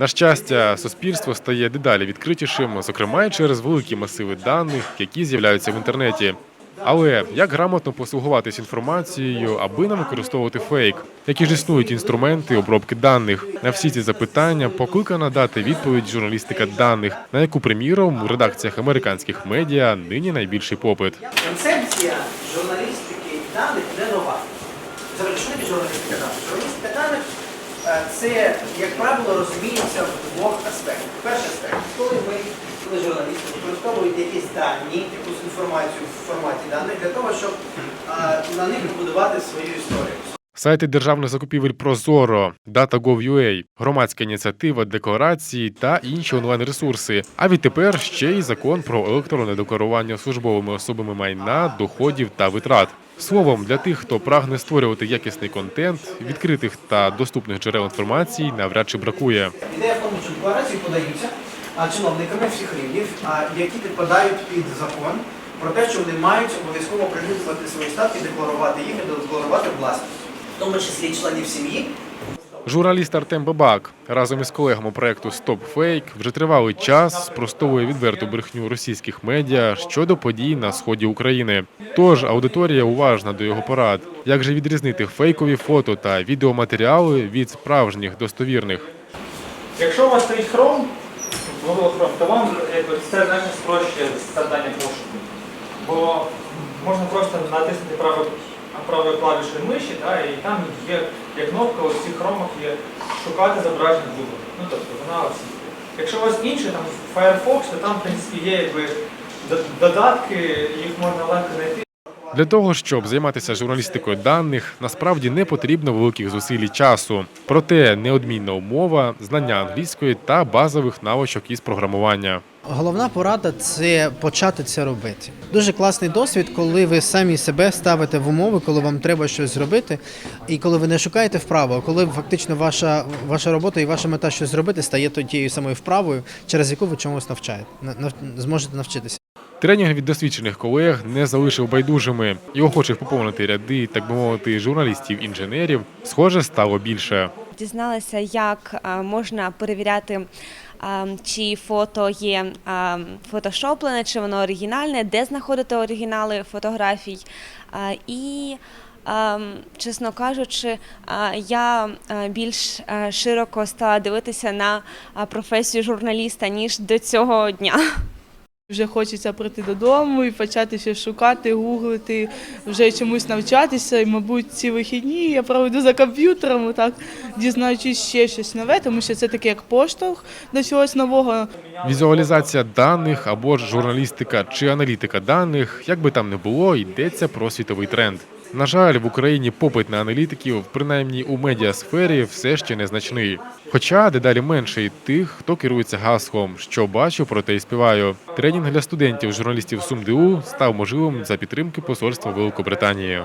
На щастя, суспільство стає дедалі відкритішим, зокрема й через великі масиви даних, які з'являються в інтернеті. Але як грамотно послугуватись інформацією, аби не використовувати фейк? Які ж існують інструменти обробки даних? На всі ці запитання покликана дати відповідь журналістика даних, на яку, приміром, у редакціях американських медіа нині найбільший попит. Концепція журналістики даних не нова. Взагалі, журналістика даних? Журналістика даних це, як правило, розуміється в двох аспектах. Перший аспект, коли ми, коли журналісти використовують якісь дані, якусь інформацію в форматі даних для того, щоб е, на них побудувати свою історію. Сайти державних закупівель Прозоро, Data.gov.ua, громадська ініціатива, декларації та інші онлайн-ресурси. А відтепер ще й закон про електронне декларування службовими особами майна, доходів та витрат. Словом, для тих, хто прагне створювати якісний контент, відкритих та доступних джерел інформації навряд чи бракує. Ідея в тому, що декларації подаються чиновниками всіх рівнів, які підпадають під закон про те, що вони мають обов'язково оприлюднювати свої статки, декларувати їх і декларувати власність, в тому числі членів сім'ї. Журналіст Артем Бабак разом із колегами проекту Стоп Фейк вже тривалий час спростовує відверту брехню російських медіа щодо подій на сході України. Тож аудиторія уважна до його порад, як же відрізнити фейкові фото та відеоматеріали від справжніх достовірних. Якщо у вас стоїть Chrome, Google Chrome, то вам це значно спрощує завдання пошуку. Бо можна просто натиснути правою, правою клавішою миші, та, і там є, є кнопка, у всіх хромах є шукати зображення Google. Ну тобто вона ось. Якщо у вас інший там Firefox, то там в принципі є якби, додатки, їх можна легко знайти. Для того, щоб займатися журналістикою даних, насправді не потрібно великих зусиль і часу. Проте неодмінна умова, знання англійської та базових навичок із програмування. Головна порада це почати це робити. Дуже класний досвід, коли ви самі себе ставите в умови, коли вам треба щось зробити, і коли ви не шукаєте вправо, а коли фактично ваша, ваша робота і ваша мета щось зробити стає тією самою вправою, через яку ви чомусь навчаєте, на- нав- зможете навчитися. Тренінг від досвідчених колег не залишив байдужими і охочих поповнити ряди, так би мовити, журналістів-інженерів, схоже, стало більше. Дізналася, як е, можна перевіряти, е, чи фото є е, фотошоплене, чи воно оригінальне, де знаходити оригінали фотографій. І, чесно кажучи, я більш широко стала дивитися на професію журналіста, ніж до цього дня. Вже хочеться прийти додому і почати ще шукати, гуглити, вже чомусь навчатися. І, мабуть, ці вихідні я проведу за комп'ютером, так дізнаючись ще щось нове, тому що це таке як поштовх до чогось нового. Візуалізація даних або ж журналістика чи аналітика даних, як би там не було, йдеться про світовий тренд. На жаль, в Україні попит на аналітиків, принаймні у медіасфері, все ще незначний. Хоча дедалі менше і тих, хто керується гаслом, що бачу, проте й співаю. Тренінг для студентів журналістів СумДУ став можливим за підтримки посольства Великобританії.